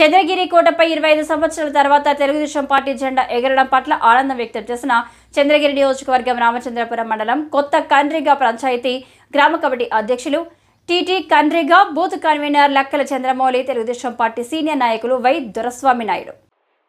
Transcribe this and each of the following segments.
చంద్రగిరి కోటపై ఇరవై ఐదు సంవత్సరాల తర్వాత తెలుగుదేశం పార్టీ జెండా ఎగరడం పట్ల ఆనందం వ్యక్తం చేసిన చంద్రగిరి నియోజకవర్గం రామచంద్రపురం మండలం కొత్త కండ్రిగా పంచాయతీ గ్రామ కమిటీ అధ్యక్షులు TT Kandriga booth convener Lakkala Chandramouli Telugu Desam party senior నాయకులు వై దొరస్వామి నాయుడు.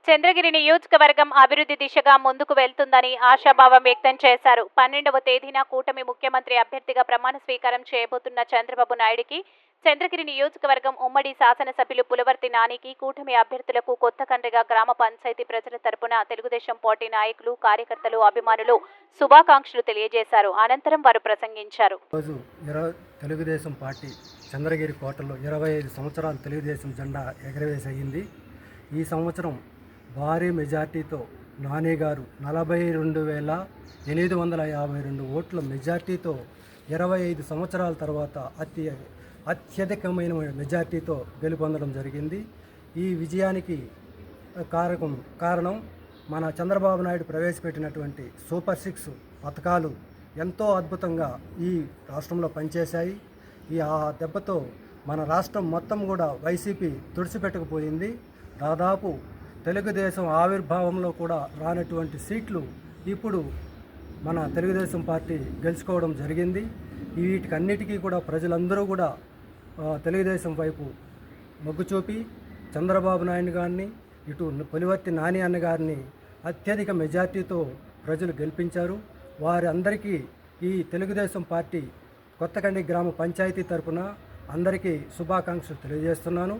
చంద్రగిరి నియోజకవర్గం అభివృద్ధి దిశగా ముందుకు వెళ్తుందని ఆశాభావం వ్యక్తం చేశారు. పన్నెండవ తేదీన కూటమి ముఖ్యమంత్రి అభ్యర్థిగా ప్రమాణ స్వీకారం చేయబోతున్న చంద్రబాబు నాయుడికి చంద్రగిరి నియోజకవర్గం ఉమ్మడి శాసనసభ్యులు పులవర్తి నానికి కూటమి అభ్యర్థులకు కొత్త కండ్రిగా గ్రామ పంచాయతీ ప్రజల తరపున తెలుగుదేశం పార్టీ నాయకులు కార్యకర్తలు అభిమానులు శుభాకాంక్షలు తెలియజేశారు. అనంతరం వారు ప్రసంగించారు. రోజు తెలుగుదేశం పార్టీ చంద్రగిరి కోటలో ఇరవై ఐదు సంవత్సరాలు తెలుగుదేశం జెండా ఎగరవేసి ఈ సంవత్సరం భారీ మెజార్టీతో నాని గారు నలభై రెండు వేల ఎనిమిది వందల యాభై రెండు ఓట్ల మెజార్టీతో ఇరవై ఐదు సంవత్సరాల తర్వాత అతి అత్యధికమైన మెజార్టీతో గెలుపొందడం జరిగింది. ఈ విజయానికి కారకం కారణం మన చంద్రబాబు నాయుడు ప్రవేశపెట్టినటువంటి సూపర్ సిక్స్ పథకాలు ఎంతో అద్భుతంగా ఈ రాష్ట్రంలో పనిచేశాయి. ఈ ఆ దెబ్బతో మన రాష్ట్రం మొత్తం కూడా వైసీపీ తుడిచిపెట్టకపోయింది. దాదాపు తెలుగుదేశం ఆవిర్భావంలో కూడా రానటువంటి సీట్లు ఇప్పుడు మన తెలుగుదేశం పార్టీ గెలుచుకోవడం జరిగింది. వీటికన్నిటికీ కూడా ప్రజలందరూ కూడా తెలుగుదేశం వైపు మొగ్గు చూపి చంద్రబాబు నాయుడు గారిని ఇటు పులివర్తి నాని అన్న గారిని అత్యధిక మెజార్టీతో ప్రజలు గెలిపించారు. వారి అందరికీ ఈ తెలుగుదేశం పార్టీ కొత్తకండి గ్రామ పంచాయతీ తరపున అందరికీ శుభాకాంక్షలు తెలియజేస్తున్నాను.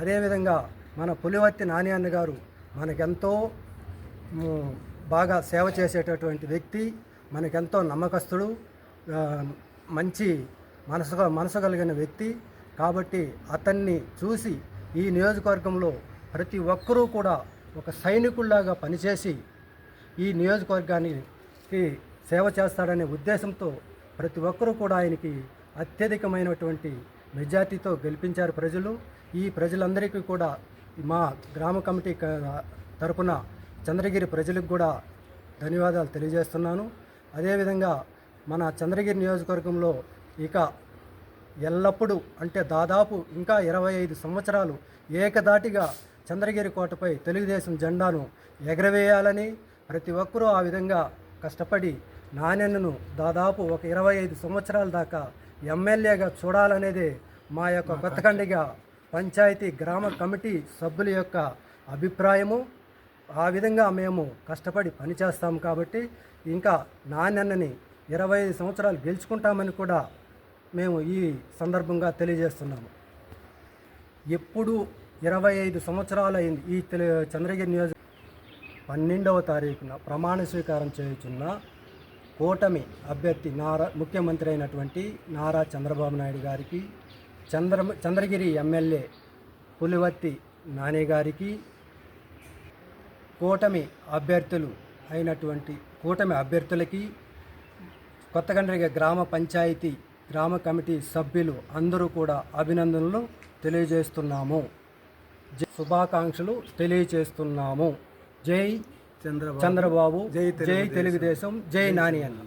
అదేవిధంగా మన పులివర్తి నాని అన్న గారు మనకెంతో బాగా సేవ చేసేటటువంటి వ్యక్తి మనకెంతో నమ్మకస్తుడు మంచి మనసు మనసు కలిగిన వ్యక్తి కాబట్టి అతన్ని చూసి ఈ నియోజకవర్గంలో ప్రతి ఒక్కరూ కూడా ఒక సైనికుల్లాగా పనిచేసి ఈ నియోజకవర్గానికి సేవ చేస్తాడనే ఉద్దేశంతో ప్రతి ఒక్కరూ కూడా ఆయనకి అత్యధికమైనటువంటి మెజార్టీతో గెలిపించారు ప్రజలు. ఈ ప్రజలందరికీ కూడా మా గ్రామ కమిటీ తరపున చంద్రగిరి ప్రజలకు కూడా ధన్యవాదాలు తెలియజేస్తున్నాను. అదేవిధంగా మన చంద్రగిరి నియోజకవర్గంలో ఇక ఎల్లప్పుడూ అంటే దాదాపు ఇంకా ఇరవై ఐదు సంవత్సరాలు ఏకదాటిగా చంద్రగిరి కోటపై తెలుగుదేశం జెండాను ఎగరవేయాలని ప్రతి ఒక్కరూ ఆ విధంగా కష్టపడి నాణ్యను దాదాపు ఒక ఇరవై ఐదు సంవత్సరాల దాకా ఎమ్మెల్యేగా చూడాలనేదే మా యొక్క కొత్తకండిగా పంచాయతీ గ్రామ కమిటీ సభ్యుల యొక్క అభిప్రాయము. ఆ విధంగా మేము కష్టపడి పనిచేస్తాం కాబట్టి ఇంకా నాణ్యన్నని ఇరవై ఐదు సంవత్సరాలు గెలుచుకుంటామని కూడా మేము ఈ సందర్భంగా తెలియజేస్తున్నాము. ఎప్పుడు ఇరవై ఐదు సంవత్సరాలు అయింది ఈ తెలి చంద్రగిరి నియోజక పన్నెండవ తారీఖున ప్రమాణ స్వీకారం చేయుచున్న కూటమి అభ్యర్థి నారా ముఖ్యమంత్రి అయినటువంటి నారా చంద్రబాబు నాయుడు గారికి చంద్ర చంద్రగిరి ఎమ్మెల్యే పులివర్తి నాని గారికి కూటమి అభ్యర్థులు అయినటువంటి కూటమి అభ్యర్థులకి కొత్తగండ్రిగ గ్రామ పంచాయతీ గ్రామ కమిటీ సభ్యులు అందరూ కూడా అభినందనలు తెలియజేస్తున్నాము. శుభాకాంక్షలు తెలియజేస్తున్నాము. జై చంద్రబాబు. జై జై తెలుగుదేశం. జై నాని అన్న.